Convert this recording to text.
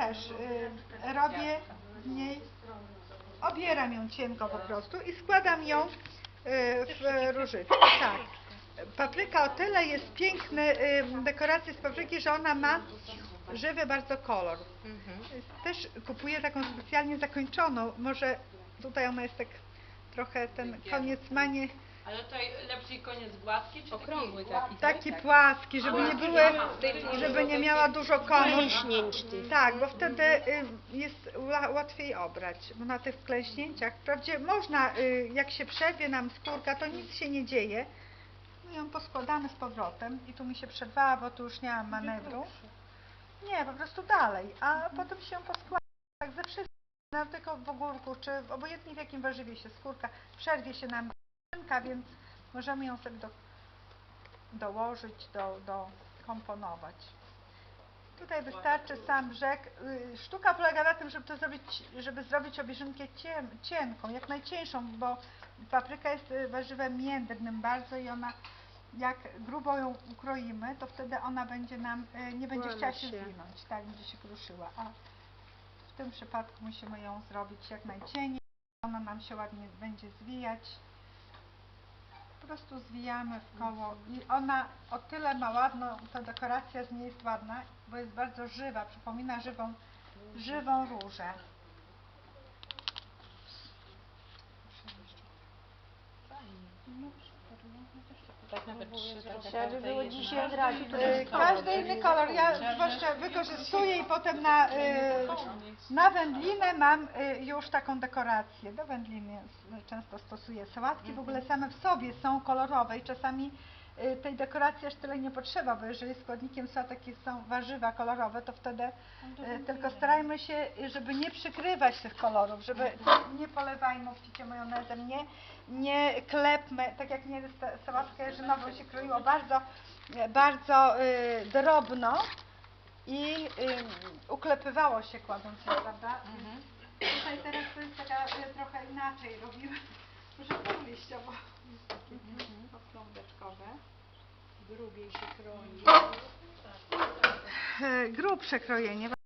też y, robię z niej, obieram ją cienko po prostu i składam ją y, w różyczkę. Tak. Papryka o tyle jest piękny, y, dekoracja z papryki, że ona ma żywy bardzo kolor. Też kupuję taką specjalnie zakończoną. Może tutaj ona jest tak trochę ten koniec ma nie Ale tutaj lepszy koniec gładki czy Okrągły taki? taki. taki płaski, żeby nie były, żeby nie miała dużo komór. Klęśnięć tych. Tak, bo wtedy y, jest ła- łatwiej obrać, bo na tych klęśnięciach, wprawdzie można, y, jak się przerwie nam skórka, to nic się nie dzieje. No ją poskładamy z powrotem i tu mi się przerwała, bo tu już nie mam manewru. Nie, po prostu dalej, a potem się ją poskłada, tak ze wszystkim, no, tylko w ogórku, czy w obojętnie w jakim warzywie się skórka, przerwie się nam więc możemy ją sobie do, dołożyć, do, komponować. Tutaj wystarczy sam brzeg. Y, Sztuka polega na tym, żeby to zrobić, żeby zrobić obieżynkę ciem, cienką, jak najcieńszą, bo papryka jest y, warzywem międrnym bardzo i ona jak grubo ją ukroimy, to wtedy ona będzie nam, y, nie będzie chciała się się. zwinąć, tak, będzie się kruszyła. A w tym przypadku musimy ją zrobić jak najcieniej, ona nam się ładnie będzie zwijać. Po prostu zwijamy w koło i ona o tyle ma ładną, ta dekoracja z niej jest ładna, bo jest bardzo żywa, przypomina żywą, żywą różę. Tak nawet trzy takie Trzeba by było karty dzisiaj od razu Y, Każdy inny kolor, ja zwłaszcza wykorzystuję i potem na, y, na wędlinę mam y, już taką dekorację. Do wędliny s- często stosuję sałatki, w ogóle same w sobie są kolorowe i czasami tej dekoracji aż tyle nie potrzeba, bo jeżeli składnikiem sałatek są warzywa kolorowe, to wtedy y, tylko starajmy się, y, żeby nie przykrywać tych kolorów, żeby nie polewajmy obficie majonezem, nie, nie klepmy, tak jak nie sa- sałatkę jarzynową się kroiło bardzo, y, bardzo y, drobno i y, uklepywało się kładąc ją, prawda? Tutaj teraz to jest taka y, trochę inaczej robimy. Może to liściowo. Okrągłeczkowe. grubiej się kroi. E, Grubsze krojenie.